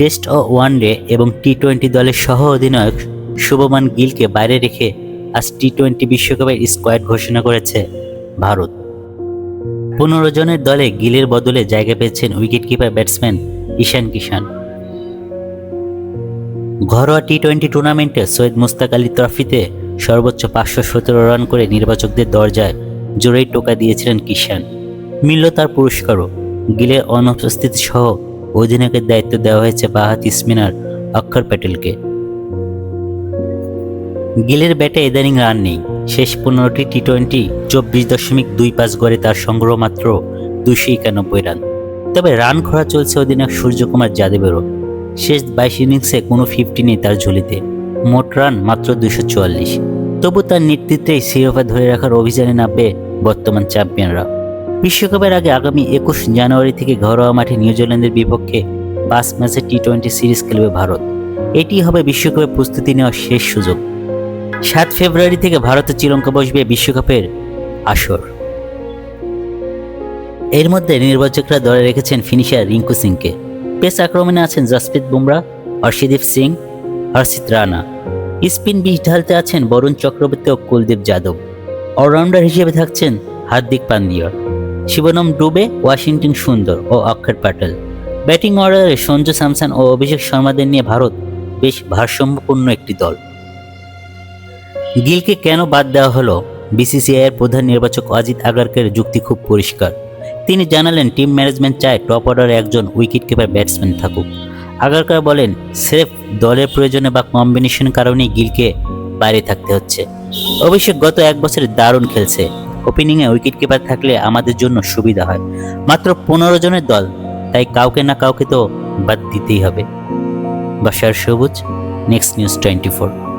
Test ও one day এবং T twenty দলের সহ অধিনায়ক শুভমান গিলকে বাইরে রেখে আজ টি টোয়েন্টি বিশ্বকাপের স্কোয়াড ঘোষণা করেছে ভারত। পনেরো জনের দলে গিলের বদলে জায়গা পেয়েছেন উইকেটকিপার ব্যাটসম্যান ঈশান কিষান ঘরোয়া টি টোয়েন্টি টুর্নামেন্টে সৈয়দ মুস্তাক আলী ট্রফিতে সর্বোচ্চ পাঁচশো সতেরো রান করে নির্বাচকদের দরজায় জোরেই টোকা দিয়েছিলেন কিষান মিলল তার পুরস্কারও। গিলের অনুপস্থিতি সহ অধিনায়কের দায়িত্ব দেওয়া হয়েছে বাহাতি স্পিনার অক্ষর প্যাটেলকে। গিলের ব্যাটে ইদানিং রান নেই। শেষ পনেরোটি টি টোয়েন্টি চব্বিশ দশমিক দুই পাঁচ গড়ে তার সংগ্রহ মাত্র দুশো একানব্বই রান। তবে রান খরা চলছে অধিনায়ক সূর্যকুমার যাদবেরও। শেষ বাইশ ইনিংসে কোনো ফিফটি নেই তার ঝুলিতে। মোট রান মাত্র দুশো চুয়াল্লিশ। তবু তার নেতৃত্বেই শিরোপা ধরে রাখার অভিযানে নামবে বর্তমান চ্যাম্পিয়নরা। বিশ্বকাপের আগে আগামী একুশ জানুয়ারি থেকে ঘরোয়া মাঠে নিউজিল্যান্ডের বিপক্ষে পাঁচ ম্যাচের টি টোয়েন্টি সিরিজ খেলবে ভারত। এটি হবে বিশ্বকাপের প্রস্তুতি নেওয়ার শেষ সুযোগ। সাত ফেব্রুয়ারি থেকে ভারতে শ্রীলঙ্কা বসবে বিশ্বকাপের আসর। এর মধ্যে নির্বাচকরা দলে রেখেছেন ফিনিশার রিঙ্কু সিংকে। পেস আক্রমণে আছেন জসপ্রীত বুমরা, হর্ষদীপ সিং, হর্ষিত রানা। স্পিন বিষ ঢালতে আছেন বরুণ চক্রবর্তী ও কুলদীপ যাদব। অলরাউন্ডার হিসেবে থাকছেন হার্দিক পান্ডিয়া। শিবনম ডুবে ওয়াশিংটন সুন্দর ও অক্ষর প্যাটেল ব্যাটিং অর্ডারে সঞ্জু স্যামসন ও অভিষেক শর্মাদের নিয়ে ভারত বেশ ভারসাম্যপূর্ণ একটি দল। গিলকে কেন বাদ দেওয়া হলো? বিসিসিআই এর প্রধান নির্বাচক অজিত আগারকের যুক্তি খুব পরিষ্কার। তিনি জানালেন, টিম ম্যানেজমেন্ট চায় টপ অর্ডারে একজন উইকেট কিপার ব্যাটসম্যান থাকুক। আগারকার বলেন, স্রেফ দলের প্রয়োজনে বা কম্বিনেশন কারণেই গিলকে বাইরে থাকতে হচ্ছে। অভিষেক গত এক বছরে দারুণ খেলছে। ওপেনিংয়ে উইকেট কিপার থাকলে আমাদের জন্য সুবিধা হয়। মাত্র পনেরো জনের দল, তাই কাউকে না কাউকে তো বাদ দিতেই হবে। বাসার সবুজ নেক্সট নিউজ টোয়েন্টি ফোর